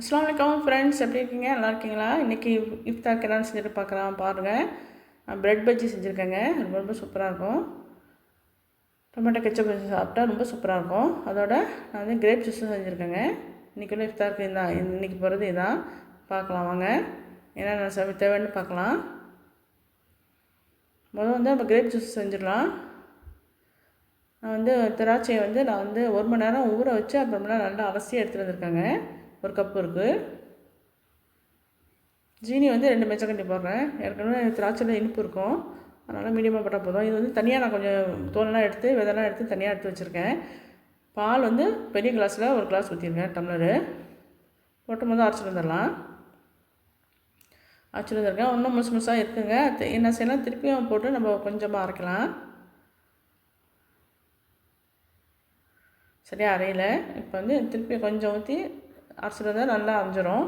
அஸ்லாம் வலைக்கம் ஃப்ரெண்ட்ஸ் எப்படி இருக்கீங்க? நல்லா இருக்கீங்களா? இன்றைக்கி இஃப்தாருக்கு என்னென்னு செஞ்சுட்டு பார்க்கலாம் பாருங்கள் ப்ரெட் பஜ்ஜி செஞ்சுருக்கேங்க. ரொம்ப ரொம்ப சூப்பராக இருக்கும். டொமேட்டோ கெச்சப் பஜ்ஜி சாப்பிட்டா ரொம்ப சூப்பராக இருக்கும். அதோட நான் வந்து கிரேப் ஜூஸும் செஞ்சுருக்கேங்க. இன்றைக்கி உள்ள இஃப்தாருக்கு இதான் இன்றைக்கி போகிறது இதான். பார்க்கலாம் வாங்க. என்னென்ன ச தேவைன்னு பார்க்கலாம். முதல் வந்து நம்ம கிரேப் ஜூஸ் செஞ்சிடலாம். நான் வந்து திராட்சையை வந்து நான் வந்து ஒரு மணி நேரம் ஊற வச்சு அப்புறமேலாம் நல்லா அலசி எடுத்துகிட்டு வந்திருக்கேங்க. ஒரு கப்பு இருக்குது ஜீனி வந்து ரெண்டு மெச்சக்கண்டி போடுறேன். ஏற்கனவே திராட்சையில் இனிப்பு இருக்கும். அதனால் மீடியமாக போட்டால் போதும். இது வந்து தனியாக நான் கொஞ்சம் தோலெலாம் எடுத்து விதெல்லாம் எடுத்து தனியாக எடுத்து வச்சுருக்கேன். பால் வந்து பெரிய கிளாஸில் ஒரு கிளாஸ் ஊற்றிருக்கேன் டம்ளரு போட்டும் போது அரைச்சிட்டு வந்துடலாம். அரைச்சிட்டு வந்துருக்கேன். இன்னும் முழுசு முழுசாக இருக்குங்க. என்ன செய்யலாம்? திருப்பியும் போட்டு நம்ம கொஞ்சமாக அரைக்கலாம். சரியாக அரையலை. இப்போ வந்து திருப்பி கொஞ்சம் ஊற்றி அரைச்சிட்டு வந்தால் நல்லா அரைஞ்சிரும்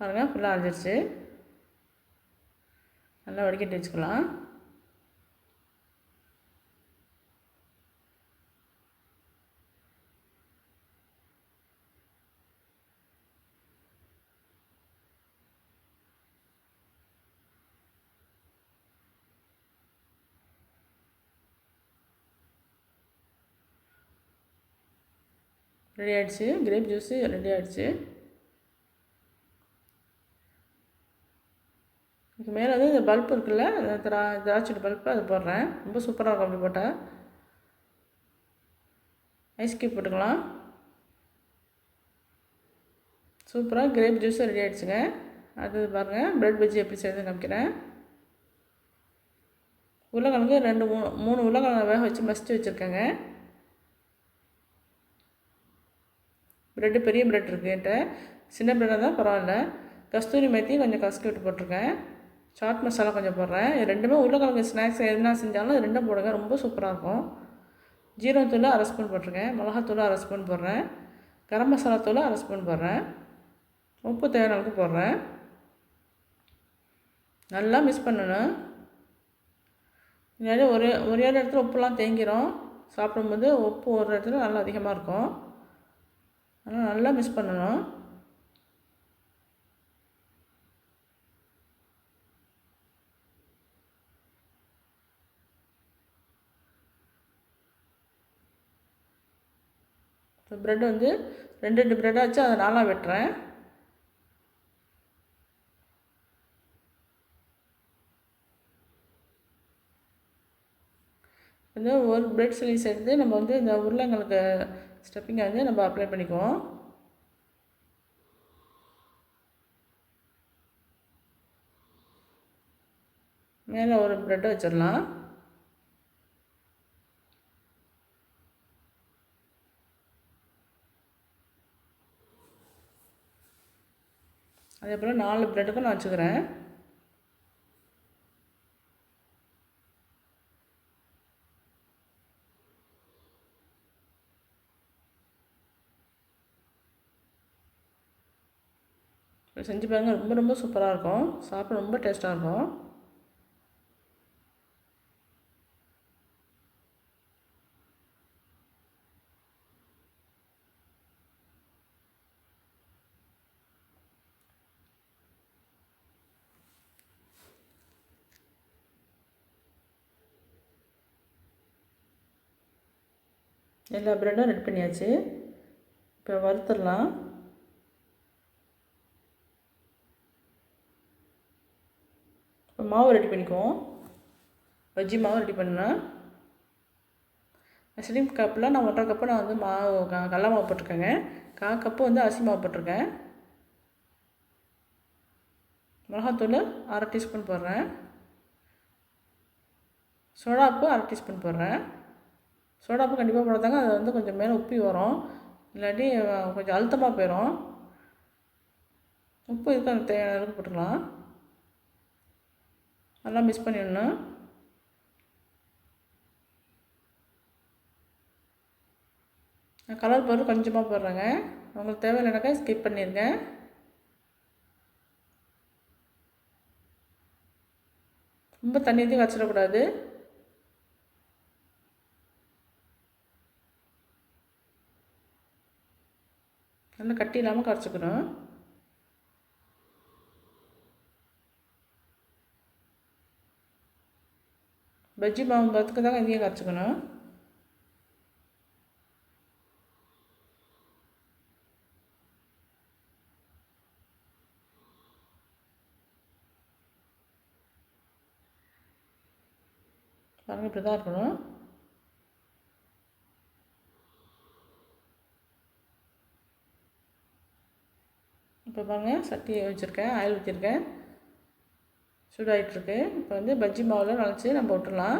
பாருங்கள் ஃபுல்லாக அரைஞ்சிருச்சு நல்லா வடிகட்டி வச்சுக்கலாம். ரெடி ஆகிடுச்சு கிரேப் ஜூஸு ரெடி ஆகிடுச்சு இதுக்கு மேலே வந்து இந்த பல்ப் இருக்குல்ல திரா திராட்சை பல்ப்பு அது போடுறேன். ரொம்ப சூப்பராக இருக்கும் அப்படி போட்டால் ஐஸ் கியூப் போட்டுக்கலாம். சூப்பராக கிரேப் ஜூஸும் ரெடி ஆகிடுச்சுங்க அது பாருங்கள் ப்ரெட் பஜ்ஜி எப்படி செய்யுது காமிக்கிறேன். உருளைக்கிழங்கு ரெண்டு மூணு மூணு உருளைக்கிழங்கு வேக வச்சு மசித்து வச்சுருக்கேங்க. ப்ரெட்டு பெரிய ப்ரெட் இருக்குது என்கிட்ட. சின்ன ப்ரெட்டாக தான் பரவாயில்ல. கஸ்தூரி மேத்தி கொஞ்சம் கசக்கி விட்டு போட்டிருக்கேன். சாட் மசாலா கொஞ்சம் போடுறேன். ரெண்டுமே உருளைக்கிழங்கு ஸ்நாக்ஸ் எதுனா செஞ்சாலும் இது ரெண்டும் போடுங்க. ரொம்ப சூப்பராக இருக்கும். ஜீரகத்தூள் அரை ஸ்பூன் போட்டிருக்கேன். மிளகாத்தூள் அரை ஸ்பூன் போடுறேன். கரம் மசாலா தூள் அரை ஸ்பூன் போடுறேன். உப்பு தேவையான அளவுக்கு போடுறேன். நல்லா மிக்ஸ் பண்ணணும். இல்லாட்டி ஒரு ஒரே இடத்துல உப்புலாம் தேங்கிரும். சாப்பிடும்போது உப்பு ஒரு இடத்துல நல்லா அதிகமாக இருக்கும். ஆனால் நல்லா மிஸ் பண்ணணும். இப்போ ப்ரெட் வந்து ரெண்டு ரெண்டு ப்ரெட்டாக வச்சு அதை நாளாக வெட்டுறேன். வந்து ஒரு ப்ரெட் சிலிஸ் எடுத்து நம்ம வந்து இந்த உருளைங்களுக்கு ஸ்டெப்பிங் வந்து நம்ம அப்ளை பண்ணிக்குவோம். மேலே ஒரு ப்ரெட்டை வச்சிடலாம். அதே போல் நாலு ப்ரெட்டுக்கும் நான் வச்சுக்கிறேன். செஞ்சு பாருங்கள் ரொம்ப ரொம்ப சூப்பராக இருக்கும். சாப்பிட ரொம்ப டேஸ்ட்டாக இருக்கும். எல்லா ப்ரெட்டும் ரெடி பண்ணியாச்சு. இப்போ வறுத்துடலாம் இப்போ மாவு ரெடி பண்ணிக்குவோம். பஜ்ஜி மாவு ரெடி பண்ணேன் ஸ்லிம் கப்பில் நான் ஒன்றரை கப்பு நான் வந்து மாவு கடல மாவு போட்டிருக்கேங்க. கா கப்பு வந்து அரிசி மாவு போட்டிருக்கேன். மிளகாத்தூள் அரை டீஸ்பூன் போடுறேன். சோடாப்பு அரை டீஸ்பூன் போடுறேன். சோடாப்பு கண்டிப்பாக போடுறதாங்க அது வந்து கொஞ்சம் மேலே உப்பி வரும். இல்லாட்டி கொஞ்சம் அழுத்தமாக போயிடும் உப்பு இதுக்கு அந்த தேவையான அளவுக்கு போட்டுக்கலாம். நல்லா மிக்ஸ் பண்ணிடணும். நான் கலர் பவுடர் கொஞ்சமாக போடுறேங்க. உங்களுக்கு தேவையில்லைனாக்கா ஸ்கிப் பண்ணிடுங்க ரொம்ப தண்ணி ஊற்றி வச்சிடக்கூடாது. நல்லா கட்டி இல்லாமல் கரைச்சிக்கணும். பஜ்ஜி மாவு தான் இதையும் கரைச்சிக்கணும். பாருங்கள் இப்படி தான் இருக்கணும். இப்போ பாருங்கள் சட்டியை வச்சுருக்கேன் ஆயில் ஊற்றிருக்கேன் சூடாகிட்டுருக்கு இப்போ வந்து பஜ்ஜி மாவில் நினச்சி நம்ம விட்டுலாம்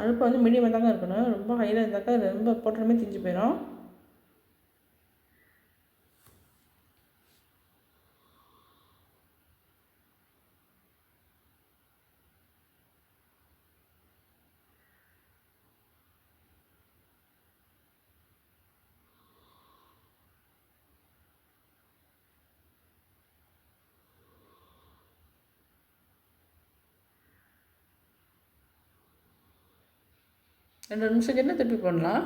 அடுப்பு வந்து மீடியமாக தாங்க இருக்கணும். ரொம்ப ஹையில் இருந்தாக்கா ரொம்ப போட்டணுமே திஞ்சு போயிடும் ரெண்டு நிமிஷம் என்ன திருப்பி போடலாம்.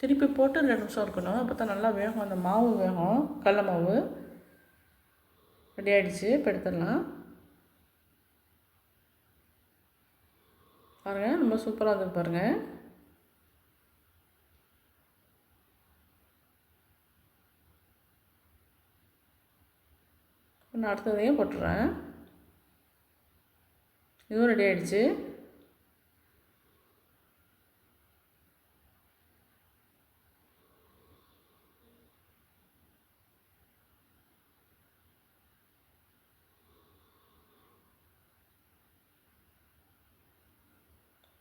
திருப்பி போட்டு ரெண்டு நிமிஷம் இருக்கணும். அப்போ தான் நல்லா வேகும். அந்த மாவு வேகும். கடல மாவு. ரெடி ஆகிடுச்சு இப்போ எடுத்துடலாம். பாருங்கள் ரொம்ப சூப்பராக இருக்குது பாருங்கள் நான் அடுத்ததையும் போட்டுறேன். இதுவும் ரெடி ஆகிடுச்சு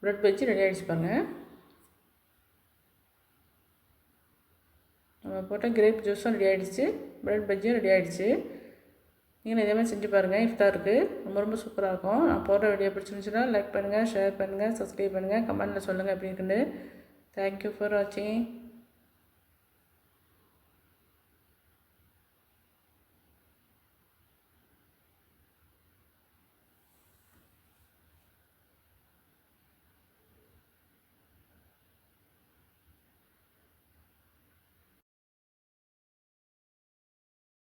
ப்ரெட் பஜ்ஜி ரெடி ஆகிடுச்சு பாருங்கள் நம்ம போட்ட கிரேப் ஜூஸும் ரெடி ஆகிடுச்சு பிரெட் பஜ்ஜியும் ரெடி ஆகிடுச்சு நீங்களும் இதே மாதிரி செஞ்சு பாருங்கள் இஃப்தாருக்கு ரொம்ப ரொம்ப சூப்பராக இருக்கும். நான் போடுற வீடியோ பிடிச்சிருந்துச்சுன்னா லைக் பண்ணுங்கள் ஷேர் பண்ணுங்கள் சப்ஸ்கிரைப் பண்ணுங்கள் கமெண்ட்டில் சொல்லுங்கள் எப்படி இருக்குன்னு. தேங்க்யூ ஃபார் வாட்சிங்